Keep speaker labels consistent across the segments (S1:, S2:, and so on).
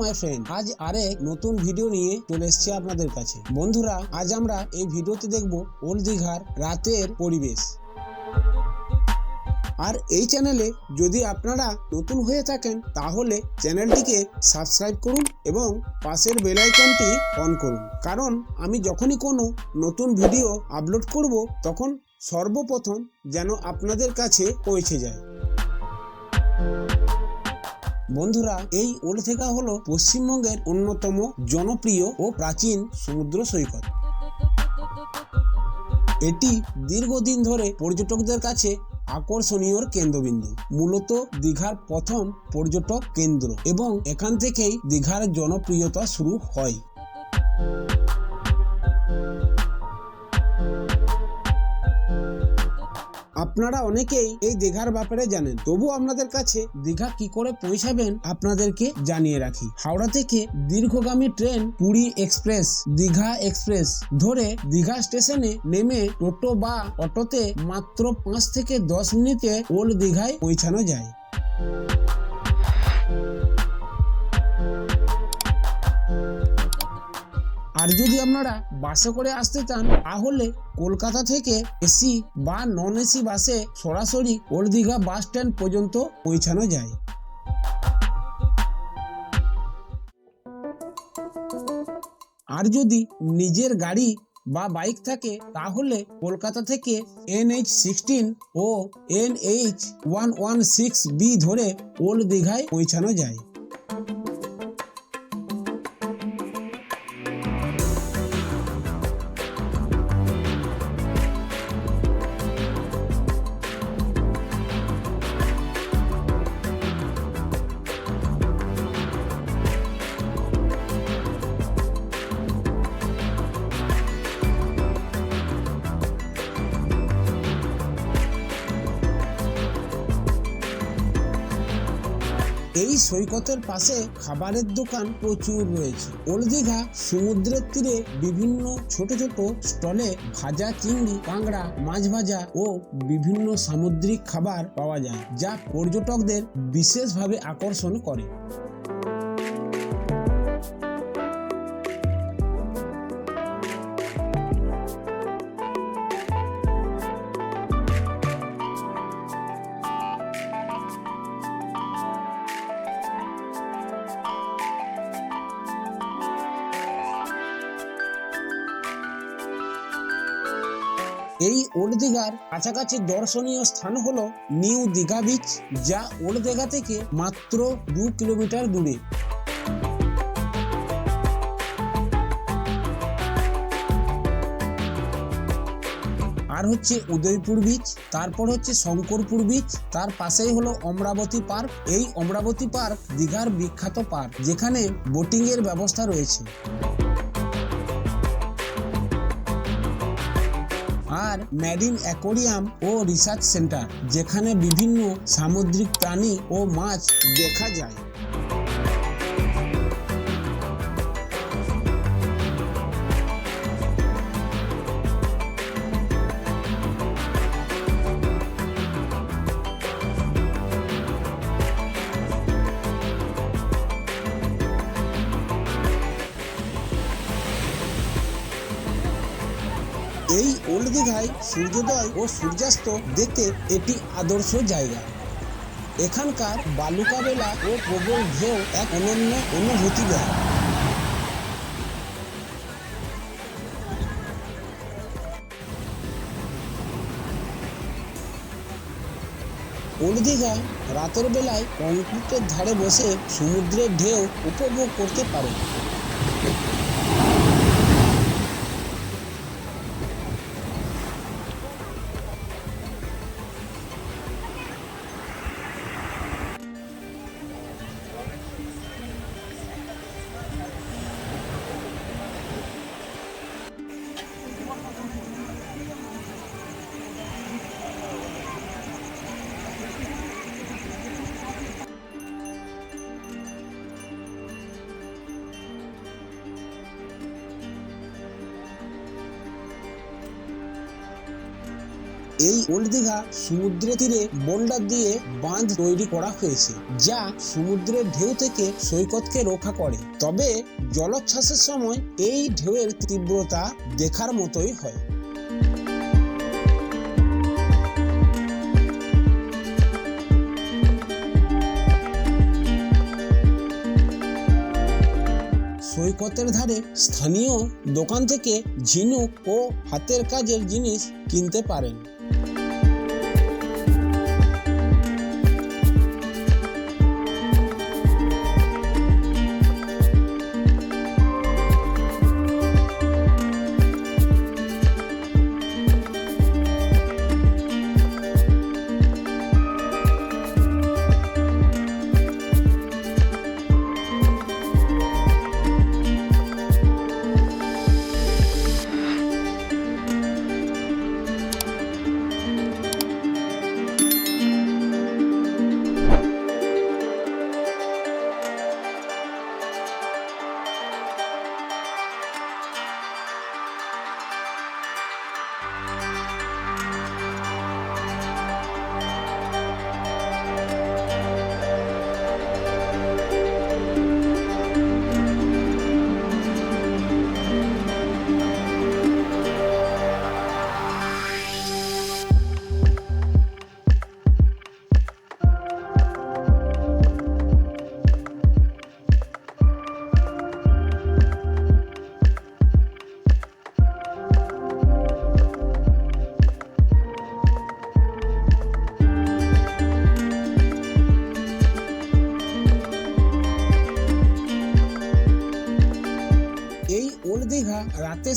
S1: My friend আজ আরেক নতুন ভিডিও নিয়ে চলে এসেছি আপনাদের কাছে। বন্ধুরা, আজ আমরা এই ভিডিওতে দেখব ওল্ড দীঘার রাতের পরিবেশ। আর এই চ্যানেলে যদি আপনারা নতুন হয়ে থাকেন, তাহলে চ্যানেলটিকে সাবস্ক্রাইব করুন এবং পাশের বেল আইকনটি অন করুন। কারণ আমি যখনই কোনো নতুন ভিডিও আপলোড করব, তখন সর্বপ্রথম যেন আপনাদের কাছে পৌঁছে যায়। বন্ধুরা, এই ওলথেকা হলো পশ্চিমবঙ্গের অন্যতম জনপ্রিয় ও প্রাচীন সমুদ্র সৈকত। এটি দীর্ঘদিন ধরে পর্যটকদের কাছে আকর্ষণীয় কেন্দ্রবিন্দু। মূলত দীঘার প্রথম পর্যটক কেন্দ্র এবং এখান থেকেই দীঘার জনপ্রিয়তা শুরু হয়। আপনারা অনেকেই এই দীঘার ব্যাপারে জানেন। তবু আপনাদের কাছে দীঘা কি করে পৌঁছাবেন আপনাদেরকে জানিয়ে রাখি। হাওড়া থেকে দীর্ঘগামী train Puri express, Digha express ধরে দীঘা স্টেশনে নেমে টোটো বা অটোতে মাত্র পাঁচ থেকে দশ মিনিটে ওল্ড দীঘায় পৌঁছানো যায়। আর যদি আপনারা বাসে করে আসতে চান, তাহলে কলকাতা থেকে এসি বা নন এসি বাসে সরাসরি ওল্ড দীঘা বাস স্ট্যান্ড পর্যন্ত পৌঁছানো যায়। আর যদি নিজের গাড়ি বা বাইক থাকে, তাহলে কলকাতা থেকে এনএইচ সিক্সটিন ও NH one one six B ধরে ওল্ড দীঘায় পৌঁছানো যায়। এই সৈকতের পাশে খাবারের দোকান প্রচুর রয়েছে। ওল্ড দীঘা সমুদ্রের তীরে বিভিন্ন ছোট ছোট স্টলে ভাজা চিংড়ি, কাঁকড়া, মাছ ভাজা ও বিভিন্ন সামুদ্রিক খাবার পাওয়া যায়, যা পর্যটকদের বিশেষভাবে আকর্ষণ করে। এই ওল্ড দীঘার কাছাকাছি দর্শনীয় স্থান হলো নিউ দীঘা বিচ যা ওল্ড দীঘা থেকে মাত্র দু কিলোমিটার দূরে। আর হচ্ছে উদয়পুর বিচ তারপর হচ্ছে শঙ্করপুর বিচ তার পাশেই হলো অমরাবতী পার্ক। এই অমরাবতী পার্ক দীঘার বিখ্যাত পার্ক, যেখানে বোটিং এর ব্যবস্থা রয়েছে। আর ম্যারিন অ্যাকোরিয়াম ও রিসার্চ সেন্টার যেখানে বিভিন্ন সামুদ্রিক প্রাণী ও মাছ দেখা যায়। দীঘায় সূর্যোদয় ও সূর্যাস্ত দেখতে এটি আদর্শ জায়গা। এখানকার বালুকা বেলা ও প্রবল ঢেউ এক অনন্য অনুভূতি দেয়। ওল্ড দীঘায় রাতের বেলায় কংক্রিটের ধারে বসে সমুদ্রের ঢেউ উপভোগ করতে পারে। এই ওল্ড দীঘা সমুদ্রের তীরে বোল্ডার দিয়ে বাঁধ তৈরি করা হয়েছে, যা সমুদ্রের ঢেউ থেকে সৈকতকে রক্ষা করে। তবে জলোচ্ছ্বাসের সময় এই ঢেউয়ের তীব্রতা দেখার মতোই হয়। সৈকতের ধারে স্থানীয় দোকান থেকে ঝিনুক ও হাতের কাজের জিনিস কিনতে পারেন।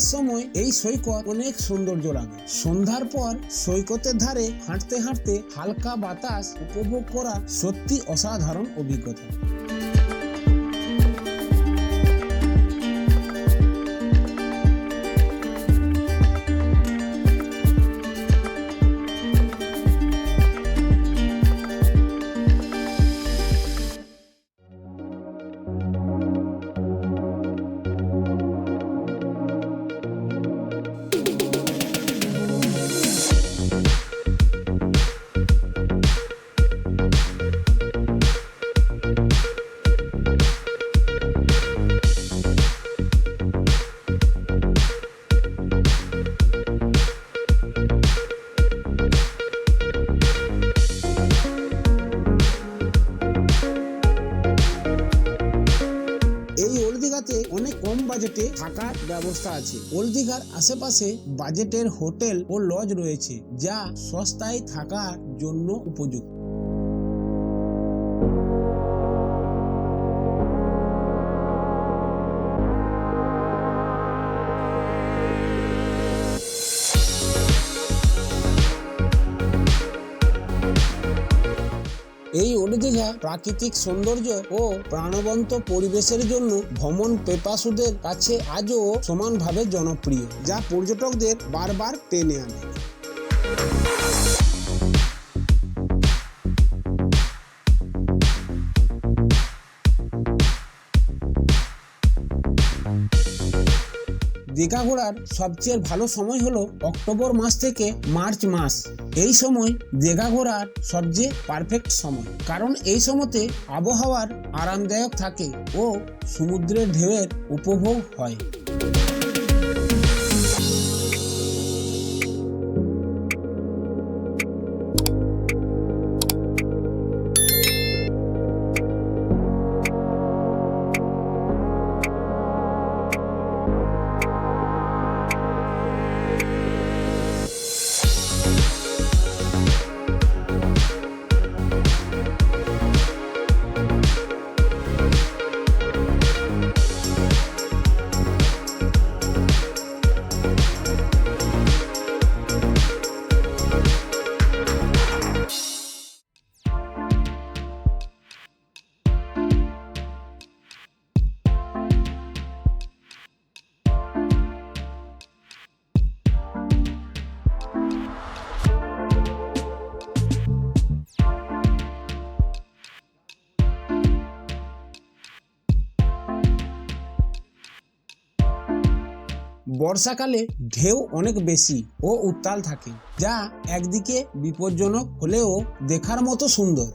S1: রাতের সময় এই সৈকত অনেক সৌন্দর্য লাগে সন্ধ্যার পর সৈকতের ধারে হাঁটতে হাঁটতে হালকা বাতাস উপভোগ করা সত্যি অসাধারণ অভিজ্ঞতা। থাকার ব্যবস্থা আছে। ওল্ড আশেপাশে বাজেটের হোটেল ও লজ রয়েছে, যা সস্তায় থাকার জন্য উপযুক্ত। দীঘা প্রাকৃতিক সৌন্দর্য ও প্রাণবন্ত পরিবেশের জন্য ভ্রমণ পেপাসুদের কাছে আজও সমানভাবে জনপ্রিয়, যা পর্যটকদের বারবার টেনে আনে। দীঘা ঘোরার সবচেয়ে ভালো সময় হলো অক্টোবর মাস থেকে মার্চ মাস। এই সময় দীঘা ঘোরার সবচেয়ে পারফেক্ট সময়। কারণ এই সময়তে আবহাওয়ার আরামদায়ক থাকে ও সমুদ্রের ঢেউয়ের উপভোগ হয়। বর্ষাকালে ঢেউ অনেক বেশি ও উত্তাল থাকে যা একদিকে বিপজ্জনক হলেও দেখার মতো সুন্দর।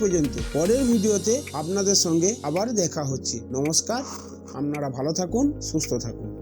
S1: পর্যন্ত। পরের ভিডিওতে আপনাদের সঙ্গে আবার দেখা হচ্ছে। নমস্কার আপনারা ভালো থাকুন সুস্থ থাকুন।